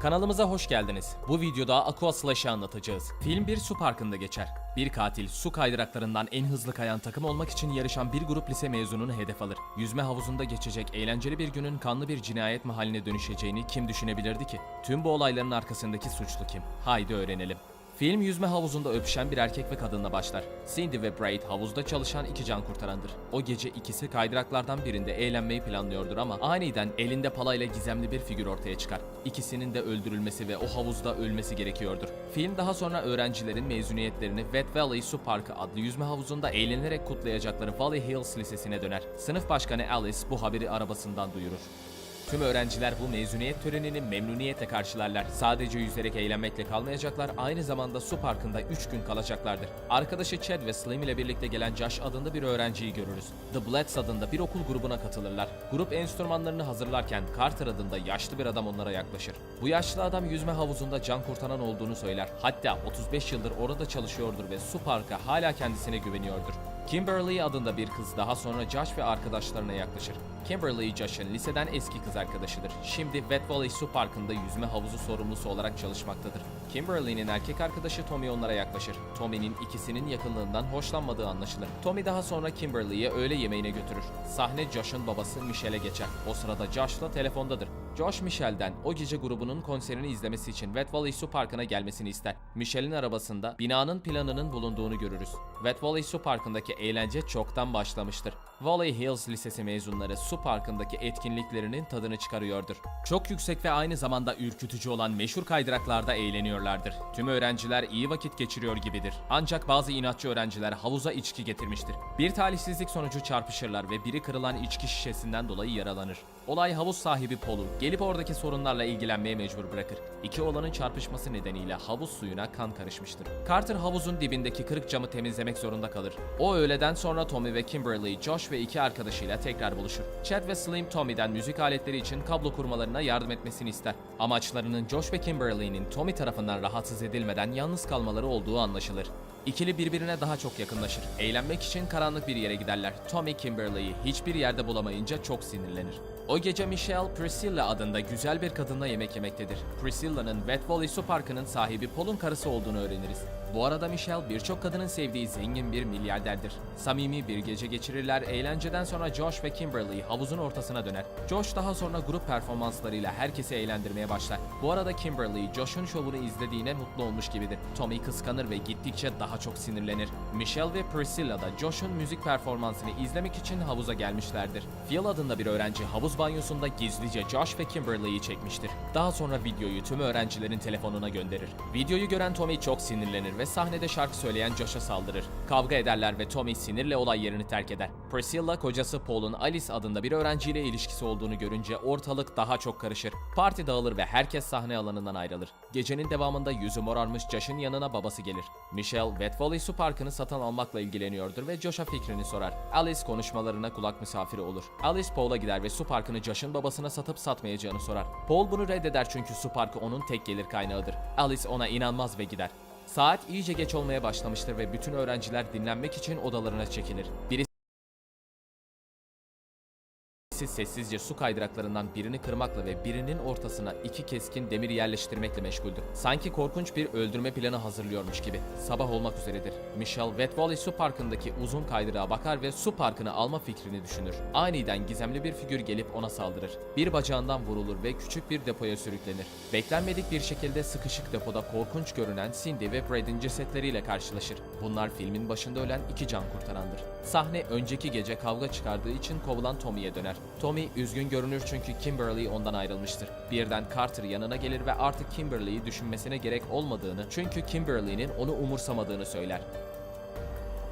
Kanalımıza hoş geldiniz. Bu videoda Aqua Slash'ı anlatacağız. Film bir su parkında geçer. Bir katil su kaydıraklarından en hızlı kayan takım olmak için yarışan bir grup lise mezununu hedef alır. Yüzme havuzunda geçecek eğlenceli bir günün kanlı bir cinayet mahaline dönüşeceğini kim düşünebilirdi ki? Tüm bu olayların arkasındaki suçlu kim? Haydi öğrenelim. Film yüzme havuzunda öpüşen bir erkek ve kadınla başlar. Cindy ve Braid havuzda çalışan iki can kurtarandır. O gece ikisi kaydıraklardan birinde eğlenmeyi planlıyordur ama aniden elinde palayla gizemli bir figür ortaya çıkar. İkisinin de öldürülmesi ve o havuzda ölmesi gerekiyordur. Film daha sonra öğrencilerin mezuniyetlerini Wet Valley Su Parkı adlı yüzme havuzunda eğlenerek kutlayacakları Valley Hills Lisesi'ne döner. Sınıf başkanı Alice bu haberi arabasından duyurur. Tüm öğrenciler bu mezuniyet törenini memnuniyetle karşılarlar. Sadece yüzerek eğlenmekle kalmayacaklar, aynı zamanda su parkında 3 gün kalacaklardır. Arkadaşı Chad ve Slim ile birlikte gelen Josh adında bir öğrenciyi görürüz. The Bloods adında bir okul grubuna katılırlar. Grup enstrümanlarını hazırlarken Carter adında yaşlı bir adam onlara yaklaşır. Bu yaşlı adam yüzme havuzunda can kurtaran olduğunu söyler. Hatta 35 yıldır orada çalışıyordur ve su parka hala kendisine güveniyordur. Kimberly adında bir kız daha sonra Josh ve arkadaşlarına yaklaşır. Kimberly Josh'ın liseden eski kız arkadaşıdır. Şimdi Wet Valley Su Parkı'nda yüzme havuzu sorumlusu olarak çalışmaktadır. Kimberly'nin erkek arkadaşı Tommy onlara yaklaşır. Tommy'nin ikisinin yakınlığından hoşlanmadığı anlaşılır. Tommy daha sonra Kimberly'yi öğle yemeğine götürür. Sahne Josh'ın babası Michelle'e geçer. O sırada Josh'la telefondadır. Josh Michelle'den o gece grubunun konserini izlemesi için Wet Valley Su Parkı'na gelmesini ister. Michelle'in arabasında binanın planının bulunduğunu görürüz. Wet Valley Su Parkı'ndaki eğlence çoktan başlamıştır. Valley Hills Lisesi mezunları su parkındaki etkinliklerinin tadını çıkarıyordur. Çok yüksek ve aynı zamanda ürkütücü olan meşhur kaydıraklarda eğleniyorlardır. Tüm öğrenciler iyi vakit geçiriyor gibidir. Ancak bazı inatçı öğrenciler havuza içki getirmiştir. Bir talihsizlik sonucu çarpışırlar ve biri kırılan içki şişesinden dolayı yaralanır. Olay havuz sahibi Paul'u gelip oradaki sorunlarla ilgilenmeye mecbur bırakır. İki olanın çarpışması nedeniyle havuz suyuna kan karışmıştır. Carter havuzun dibindeki kırık camı temizlemek zorunda kalır. O öğleden sonra Tommy ve Kimberly, Josh ve iki arkadaşıyla tekrar buluşur. Chad ve Slim Tommy'den müzik aletleri için kablo kurmalarına yardım etmesini ister. Amaçlarının Josh ve Kimberly'nin Tommy tarafından rahatsız edilmeden yalnız kalmaları olduğu anlaşılır. İkili birbirine daha çok yakınlaşır. Eğlenmek için karanlık bir yere giderler. Tommy Kimberly'yi hiçbir yerde bulamayınca çok sinirlenir. O gece Michelle Priscilla adında güzel bir kadınla yemek yemektedir. Priscilla'nın Wet Valley Su Parkı'nın sahibi Paul'un karısı olduğunu öğreniriz. Bu arada Michelle birçok kadının sevdiği zengin bir milyarderdir. Samimi bir gece geçirirler, eğlenceden sonra Josh ve Kimberly havuzun ortasına döner. Josh daha sonra grup performanslarıyla herkesi eğlendirmeye başlar. Bu arada Kimberly, Josh'un şovunu izlediğine mutlu olmuş gibidir. Tommy kıskanır ve gittikçe daha çok sinirlenir. Michelle ve Priscilla da Josh'un müzik performansını izlemek için havuza gelmişlerdir. Phil adında bir öğrenci havuz banyosunda gizlice Josh ve Kimberly'yi çekmiştir. Daha sonra videoyu tüm öğrencilerin telefonuna gönderir. Videoyu gören Tommy çok sinirlenir ve sahnede şarkı söyleyen Josh'a saldırır. Kavga ederler ve Tommy sinirle olay yerini terk eder. Priscilla kocası Paul'un Alice adında bir öğrenciyle ilişkisi olduğunu görünce ortalık daha çok karışır. Parti dağılır ve herkes sahne alanından ayrılır. Gecenin devamında yüzü morarmış Josh'ın yanına babası gelir. Michelle, Wet Valley Su Parkı'nı satın almakla ilgileniyordur ve Josh'a fikrini sorar. Alice konuşmalarına kulak misafiri olur. Alice Paul'a gider ve su parkını Josh'ın babasına satıp satmayacağını sorar. Paul bunu reddeder çünkü su parkı onun tek gelir kaynağıdır. Alice ona inanmaz ve gider. Saat iyice geç olmaya başlamıştır ve bütün öğrenciler dinlenmek için odalarına çekilir. Birisi sessizce su kaydıraklarından birini kırmakla ve birinin ortasına iki keskin demir yerleştirmekle meşguldür. Sanki korkunç bir öldürme planı hazırlıyormuş gibi. Sabah olmak üzeredir. Michelle Wet Valley Su Parkı'ndaki uzun kaydırağa bakar ve su parkını alma fikrini düşünür. Aniden gizemli bir figür gelip ona saldırır. Bir bacağından vurulur ve küçük bir depoya sürüklenir. Beklenmedik bir şekilde sıkışık depoda korkunç görünen Cindy ve Brad'in cesetleriyle karşılaşır. Bunlar filmin başında ölen iki can kurtarandır. Sahne önceki gece kavga çıkardığı için kovulan Tommy'ye döner. Tommy üzgün görünür çünkü Kimberly ondan ayrılmıştır. Birden Carter yanına gelir ve artık Kimberly'yi düşünmesine gerek olmadığını çünkü Kimberly'nin onu umursamadığını söyler.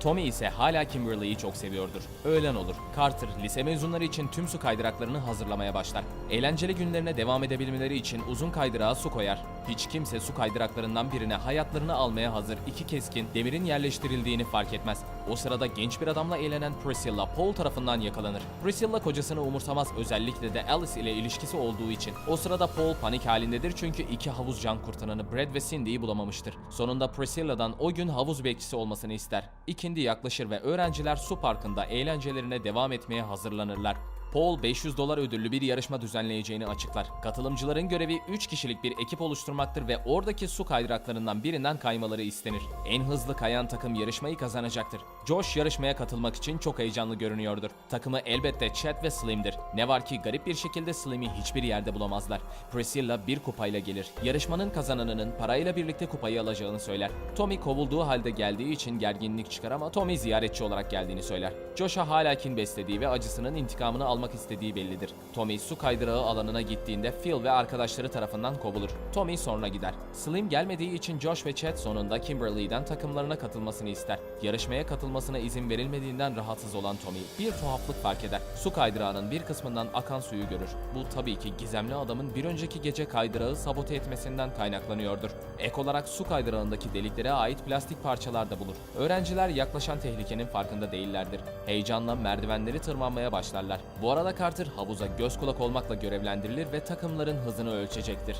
Tommy ise hala Kimberly'yi çok seviyordur. Öğlen olur. Carter, lise mezunları için tüm su kaydıraklarını hazırlamaya başlar. Eğlenceli günlerine devam edebilmeleri için uzun kaydırağa su koyar. Hiç kimse su kaydıraklarından birine hayatlarını almaya hazır iki keskin demirin yerleştirildiğini fark etmez. O sırada genç bir adamla eğlenen Priscilla Paul tarafından yakalanır. Priscilla kocasını umursamaz özellikle de Alice ile ilişkisi olduğu için. O sırada Paul panik halindedir çünkü iki havuz can kurtaranı Brad ve Cindy'yi bulamamıştır. Sonunda Priscilla'dan o gün havuz bekçisi olmasını ister. İkindi yaklaşır ve öğrenciler su parkında eğlencelerine devam etmeye hazırlanırlar. Paul 500 dolar ödüllü bir yarışma düzenleyeceğini açıklar. Katılımcıların görevi 3 kişilik bir ekip oluşturmaktır ve oradaki su kaydıraklarından birinden kaymaları istenir. En hızlı kayan takım yarışmayı kazanacaktır. Josh yarışmaya katılmak için çok heyecanlı görünüyordur. Takımı elbette Chad ve Slim'dir. Ne var ki garip bir şekilde Slim'i hiçbir yerde bulamazlar. Priscilla bir kupayla gelir. Yarışmanın kazananının parayla birlikte kupayı alacağını söyler. Tommy kovulduğu halde geldiği için gerginlik çıkar ama Tommy ziyaretçi olarak geldiğini söyler. Josh'a hala kin beslediği ve acısının intikamını almak istediği bellidir. Tommy su kaydırağı alanına gittiğinde Phil ve arkadaşları tarafından kovulur. Tommy sonra gider. Slim gelmediği için Josh ve Chad sonunda Kimberly'den takımlarına katılmasını ister. Yarışmaya katılmasına izin verilmediğinden rahatsız olan Tommy bir tuhaflık fark eder. Su kaydırağının bir kısmından akan suyu görür. Bu tabii ki gizemli adamın bir önceki gece kaydırağı sabote etmesinden kaynaklanıyordur. Ek olarak su kaydırağındaki deliklere ait plastik parçalar da bulur. Öğrenciler yaklaşan tehlikenin farkında değillerdir. Heyecanla merdivenleri tırmanmaya başlarlar. Bu arada Carter havuza göz kulak olmakla görevlendirilir ve takımların hızını ölçecektir.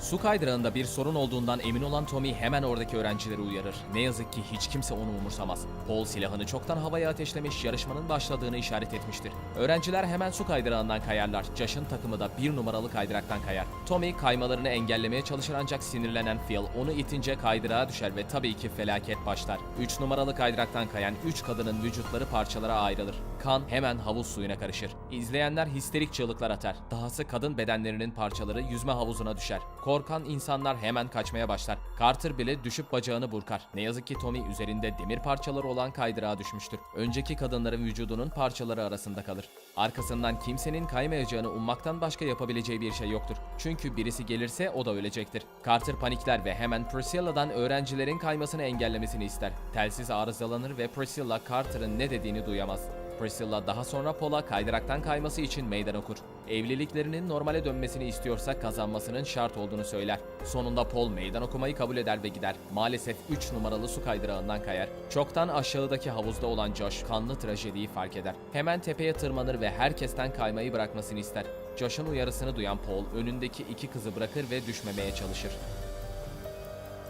Su kaydırağında bir sorun olduğundan emin olan Tommy hemen oradaki öğrencileri uyarır. Ne yazık ki hiç kimse onu umursamaz. Paul silahını çoktan havaya ateşlemiş yarışmanın başladığını işaret etmiştir. Öğrenciler hemen su kaydırağından kayarlar. Josh'ın takımı da bir numaralı kaydıraktan kayar. Tommy kaymalarını engellemeye çalışır ancak sinirlenen Phil onu itince kaydırağa düşer ve tabii ki felaket başlar. 3 numaralı kaydıraktan kayan 3 kadının vücutları parçalara ayrılır. Kan hemen havuz suyuna karışır. İzleyenler histerik çığlıklar atar. Dahası kadın bedenlerinin parçaları yüzme havuzuna düşer. Korkan insanlar hemen kaçmaya başlar. Carter bile düşüp bacağını burkar. Ne yazık ki Tommy üzerinde demir parçaları olan kaydırağa düşmüştür. Önceki kadınların vücudunun parçaları arasında kalır. Arkasından kimsenin kaymayacağını ummaktan başka yapabileceği bir şey yoktur. Çünkü birisi gelirse o da ölecektir. Carter panikler ve hemen Priscilla'dan öğrencilerin kaymasını engellemesini ister. Telsiz arızalanır ve Priscilla Carter'ın ne dediğini duyamaz. Priscilla daha sonra Paul'a kaydıraktan kayması için meydan okur. Evliliklerinin normale dönmesini istiyorsa kazanmasının şart olduğunu söyler. Sonunda Paul meydan okumayı kabul eder ve gider. Maalesef 3 numaralı su kaydırağından kayar. Çoktan aşağıdaki havuzda olan Josh kanlı trajediyi fark eder. Hemen tepeye tırmanır ve herkesten kaymayı bırakmasını ister. Josh'un uyarısını duyan Paul önündeki iki kızı bırakır ve düşmemeye çalışır.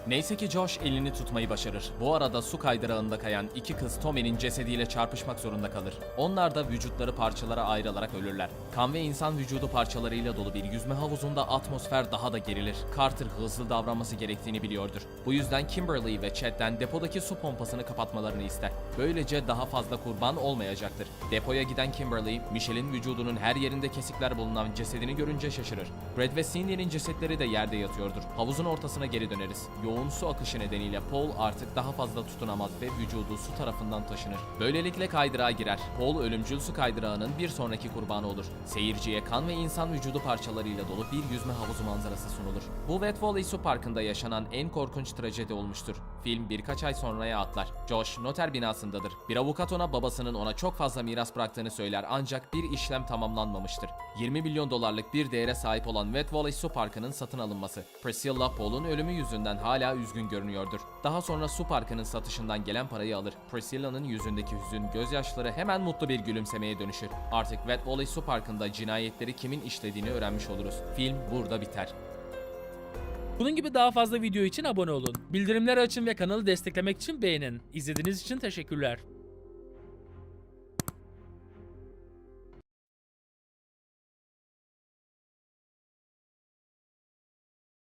Neyse ki Josh elini tutmayı başarır. Bu arada su kaydırağında kayan iki kız Tommy'nin cesediyle çarpışmak zorunda kalır. Onlar da vücutları parçalara ayrılarak ölürler. Kan ve insan vücudu parçalarıyla dolu bir yüzme havuzunda atmosfer daha da gerilir. Carter hızlı davranması gerektiğini biliyordur. Bu yüzden Kimberly ve Chad'den depodaki su pompasını kapatmalarını ister. Böylece daha fazla kurban olmayacaktır. Depoya giden Kimberly, Michelle'in vücudunun her yerinde kesikler bulunan cesedini görünce şaşırır. Brad ve Cindy'nin cesetleri de yerde yatıyordur. Havuzun ortasına geri döneriz. Yoğun su akışı nedeniyle Paul artık daha fazla tutunamaz ve vücudu su tarafından taşınır. Böylelikle kaydırağa girer. Paul ölümcül su kaydırağının bir sonraki kurbanı olur. Seyirciye kan ve insan vücudu parçalarıyla dolu bir yüzme havuzu manzarası sunulur. Bu Wet Valley Su Parkı'nda yaşanan en korkunç trajedi olmuştur. Film birkaç ay sonraya atlar. Josh noter binasındadır. Bir avukat ona babasının ona çok fazla miras bıraktığını söyler ancak bir işlem tamamlanmamıştır. 20 milyon dolarlık bir değere sahip olan Wet Valley Su Parkı'nın satın alınması. Priscilla Paul'un ölümü yüzünden hala üzgün görünüyordur. Daha sonra su parkının satışından gelen parayı alır. Priscilla'nın yüzündeki hüzün, gözyaşları hemen mutlu bir gülümsemeye dönüşür. Artık Wet Valley Su Parkı'nda cinayetleri kimin işlediğini öğrenmiş oluruz. Film burada biter. Bunun gibi daha fazla video için abone olun. Bildirimleri açın ve kanalı desteklemek için beğenin. İzlediğiniz için teşekkürler.